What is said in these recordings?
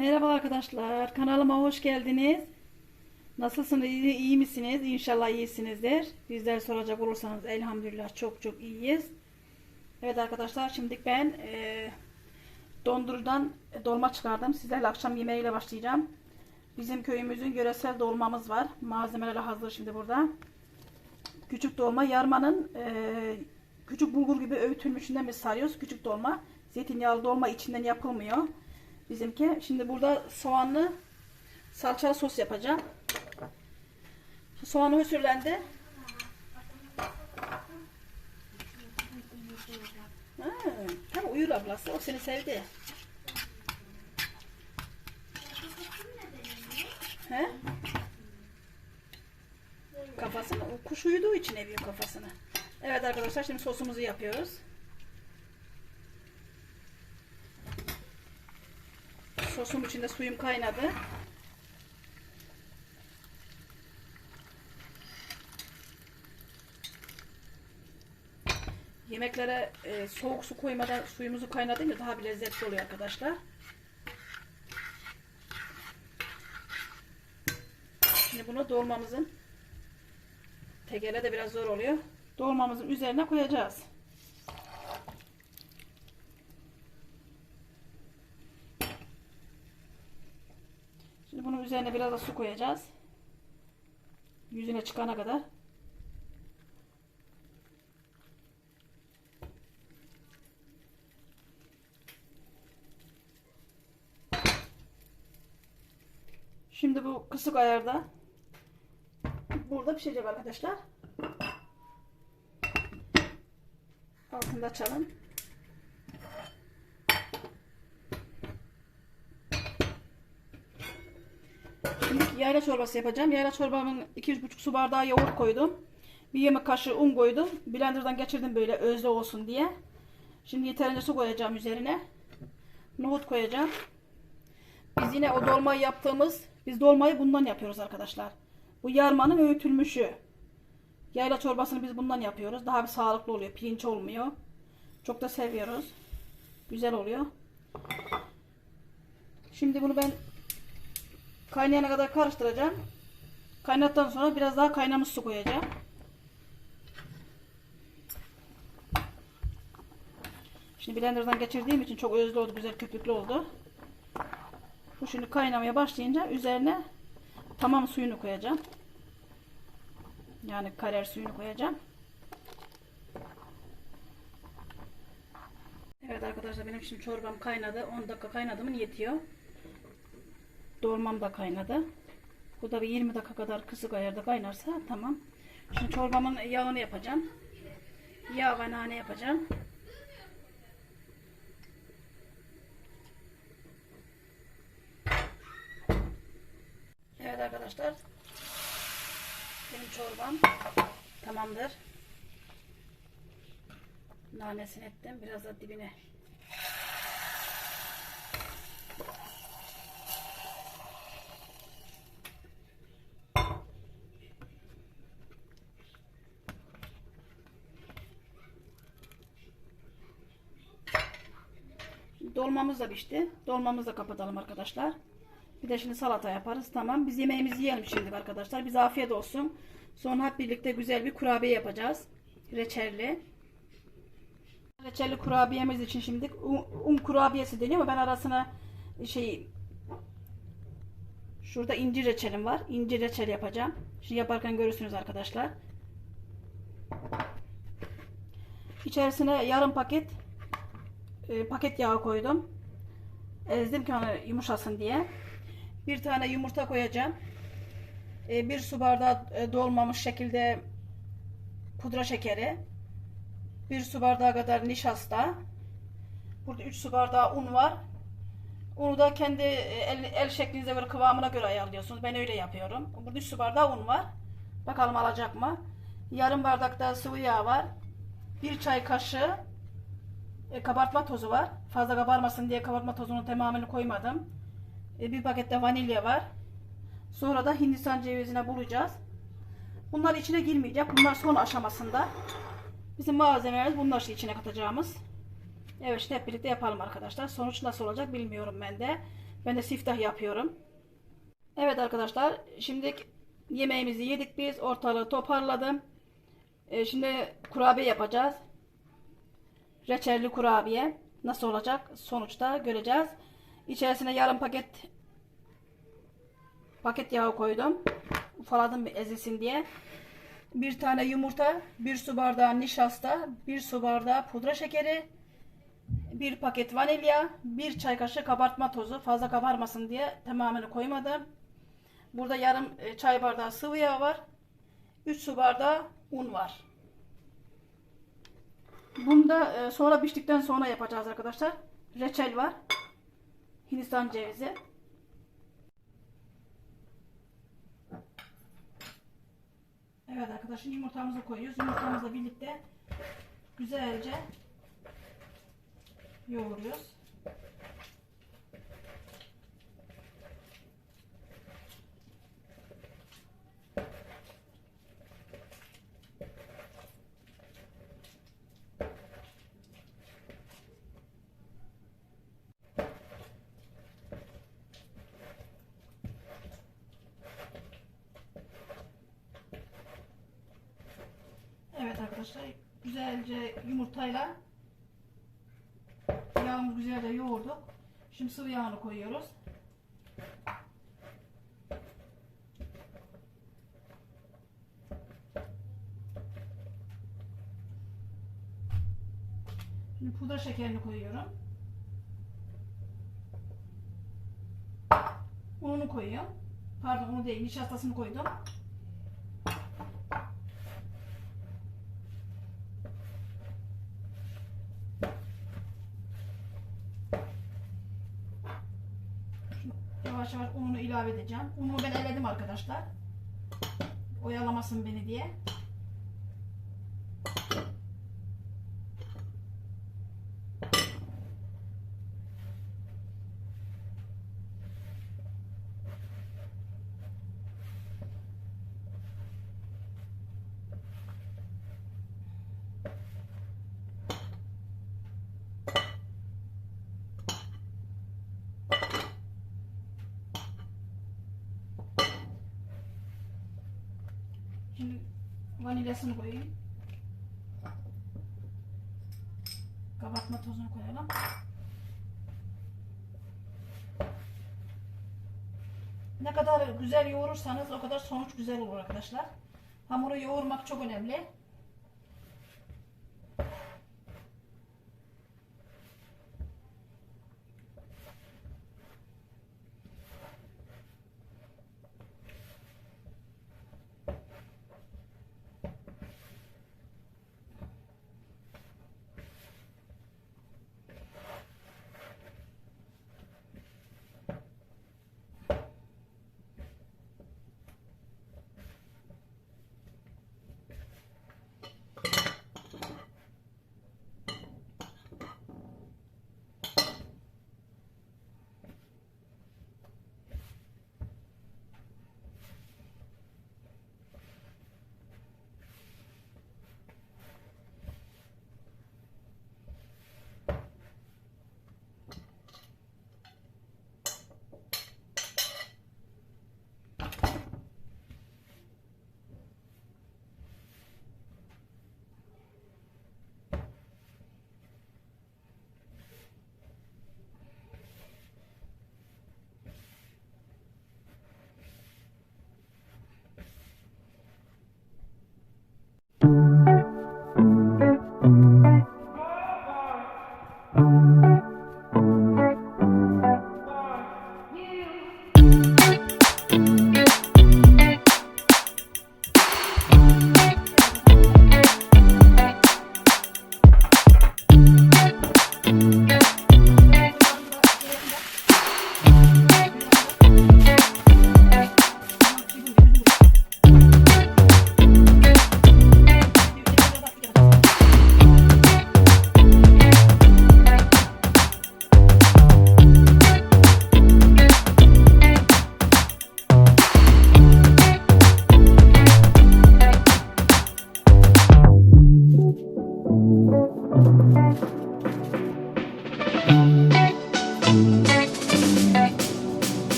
Merhaba arkadaşlar. Kanalıma hoş geldiniz. Nasılsınız? İyi, iyi misiniz? İnşallah iyisinizdir. Bizler soracak olursanız elhamdülillah çok çok iyiyiz. Evet arkadaşlar şimdi ben e, dondurudan dolma çıkardım. Sizlerle akşam yemeğiyle başlayacağım. Bizim köyümüzün yöresel dolmamız var. Malzemeler hazır şimdi burada. Küçük dolma yarmanın e, küçük bulgur gibi öğütülmüşünden biz sarıyoruz. Küçük dolma. Zeytinyağlı dolma içinden yapılmıyor. Bizimki. Şimdi burada soğanlı salçalı sos yapacağım. Soğanı hösürlendi. Ha, tam uyur ablası. O seni sevdi. He? Kafasını, o kuş uyuduğu için eviyor kafasını. Evet arkadaşlar şimdi sosumuzu yapıyoruz. Sosum içinde suyum kaynadı. Yemeklere e, soğuk su koymadan suyumuzu kaynatınca daha bir lezzetli oluyor arkadaşlar. Şimdi bunu dolmamızın tekele de biraz zor oluyor. Dolmamızın üzerine koyacağız. Şimdi bunun üzerine biraz da su koyacağız. Yüzüne çıkana kadar. Şimdi bu kısık ayarda burada pişecek arkadaşlar. Altında açalım. Şimdi yayla çorbası yapacağım. Yayla çorbamın 2-3,5 su bardağı yoğurt koydum. Bir yemek kaşığı un koydum. Blenderdan geçirdim böyle özlü olsun diye. Şimdi yeterince su koyacağım üzerine. Nohut koyacağım. Biz yine o dolmayı yaptığımız, biz dolmayı bundan yapıyoruz arkadaşlar. Bu yarmanın öğütülmüşü. Yayla çorbasını biz bundan yapıyoruz. Daha bir sağlıklı oluyor. Pirinç olmuyor. Çok da seviyoruz. Güzel oluyor. Şimdi bunu ben kaynayana kadar karıştıracağım. Kaynattıktan sonra biraz daha kaynamış su koyacağım. Şimdi blenderdan geçirdiğim için çok özlü oldu. Güzel köpüklü oldu. Bu şimdi kaynamaya başlayınca üzerine tamam suyunu koyacağım. Yani karer suyunu koyacağım. Evet arkadaşlar benim şimdi çorbam kaynadı. 10 dakika kaynadı mı yetiyor. Dolmam da kaynadı. Bu da bir 20 dakika kadar kısık ayarda kaynarsa tamam. Şimdi çorbamın yağını yapacağım. Yağ ve nane yapacağım. Evet arkadaşlar. Benim çorbam tamamdır. Nanesini ettim. Biraz da dibine. Dolmamız da pişti. Dolmamızı da kapatalım arkadaşlar. Bir de şimdi salata yaparız. Tamam. Biz yemeğimizi yiyelim şimdi arkadaşlar. Biz afiyet olsun. Sonra hep birlikte güzel bir kurabiye yapacağız. Reçelli. Reçelli kurabiyemiz için şimdi un, un kurabiyesi deniyor ama ben arasına şey şurada incir reçelim var. İncir reçel yapacağım. Şimdi yaparken görürsünüz arkadaşlar. İçerisine yarım paket e, paket yağı koydum. Ezdim ki hani yumuşasın diye. Bir tane yumurta koyacağım. E, bir su bardağı e, dolmamış şekilde pudra şekeri. Bir su bardağı kadar nişasta. Burada 3 su bardağı un var. Unu da kendi e, el, el şeklinize göre kıvamına göre ayarlıyorsunuz. Ben öyle yapıyorum. Burada 3 su bardağı un var. Bakalım alacak mı? Yarım bardak da sıvı yağ var. Bir çay kaşığı e, kabartma tozu var. Fazla kabarmasın diye kabartma tozunu tamamını koymadım. E, bir pakette vanilya var. Sonra da hindistan cevizine bulacağız. Bunlar içine girmeyecek. Bunlar son aşamasında. Bizim malzemelerimiz bunlar işte içine katacağımız. Evet işte hep birlikte yapalım arkadaşlar. Sonuç nasıl olacak bilmiyorum ben de. Ben de siftah yapıyorum. Evet arkadaşlar şimdi yemeğimizi yedik biz ortalığı toparladım. Ee, şimdi kurabiye yapacağız. Reçelli kurabiye nasıl olacak sonuçta göreceğiz. İçerisine yarım paket paket yağı koydum. Ufaladım bir ezilsin diye. Bir tane yumurta, bir su bardağı nişasta, bir su bardağı pudra şekeri, bir paket vanilya, bir çay kaşığı kabartma tozu. Fazla kabarmasın diye tamamını koymadım. Burada yarım e, çay bardağı sıvı yağ var. 3 su bardağı un var. Bunda e, sonra piştikten sonra yapacağız arkadaşlar. Reçel var. Hindistan cevizi. Evet arkadaşlar yumurtamızı koyuyoruz. Yumurtamızla birlikte güzelce yoğuruyoruz. Evet arkadaşlar güzelce yumurtayla yağımızı güzelce yoğurduk. Şimdi sıvı yağını koyuyoruz. Şimdi pudra şekerini koyuyorum. Ununu koyuyorum. Pardon unu değil nişastasını koydum. Yavaş yavaş ununu ilave edeceğim. Unumu ben eledim arkadaşlar. Oyalamasın beni diye. Şimdi vanilyasını koyayım. Kabartma tozunu koyalım. Ne kadar güzel yoğurursanız o kadar sonuç güzel olur arkadaşlar. Hamuru yoğurmak çok önemli.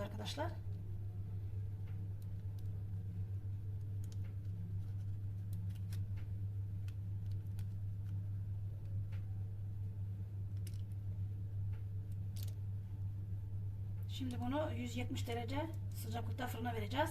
Arkadaşlar. Şimdi bunu 170 derece sıcaklıkta fırına vereceğiz.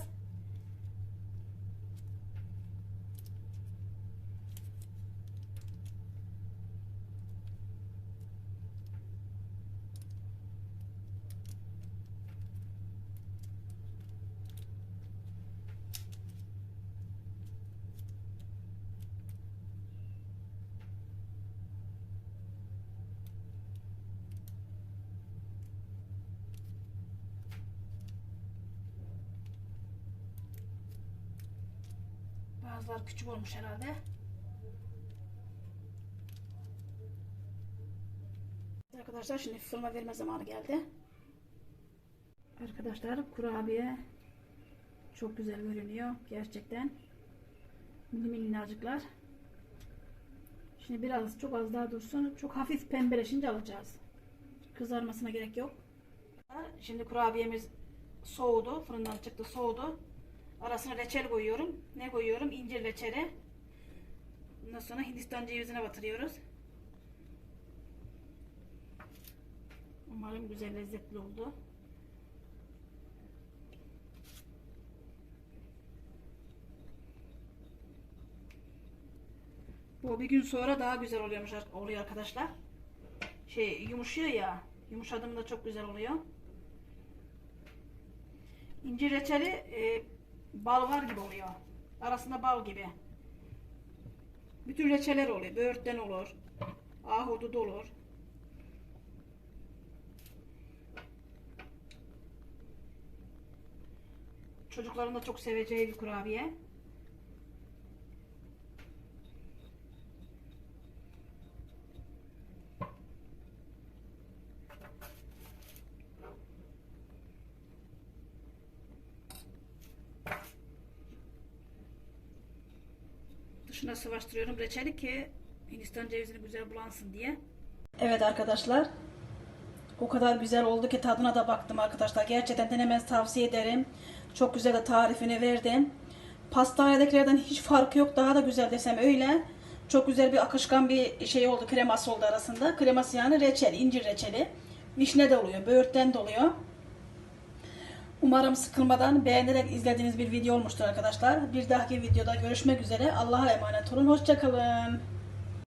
Bazıları küçük olmuş herhalde. Arkadaşlar şimdi fırına verme zamanı geldi. Arkadaşlar kurabiye çok güzel görünüyor gerçekten. Mini minnacıklar. Şimdi biraz çok az daha dursun. Çok hafif pembeleşince alacağız. Kızarmasına gerek yok. Şimdi kurabiyemiz soğudu. Fırından çıktı soğudu. Arasına reçel koyuyorum. Ne koyuyorum? İncir reçeli. Ondan sonra Hindistan cevizine batırıyoruz. Umarım güzel lezzetli oldu. Bu bir gün sonra daha güzel oluyormuş oluyor arkadaşlar. Şey yumuşuyor ya. Yumuşadığında çok güzel oluyor. İncir reçeli e, bal var gibi oluyor. Arasında bal gibi. Bütün reçeler oluyor. Böğürtlen olur. Ahududu olur. Çocukların da çok seveceği bir kurabiye. Dışına sıvaştırıyorum reçeli ki Hindistan cevizini güzel bulansın diye. Evet arkadaşlar. O kadar güzel oldu ki tadına da baktım arkadaşlar. Gerçekten denemenizi tavsiye ederim. Çok güzel de tarifini verdim. Pastanedekilerden hiç farkı yok. Daha da güzel desem öyle. Çok güzel bir akışkan bir şey oldu. Kreması oldu arasında. Kreması yani reçel, incir reçeli. Vişne de oluyor, böğürtlen de oluyor. Umarım sıkılmadan beğenerek izlediğiniz bir video olmuştur arkadaşlar. Bir dahaki videoda görüşmek üzere. Allah'a emanet olun. Hoşçakalın.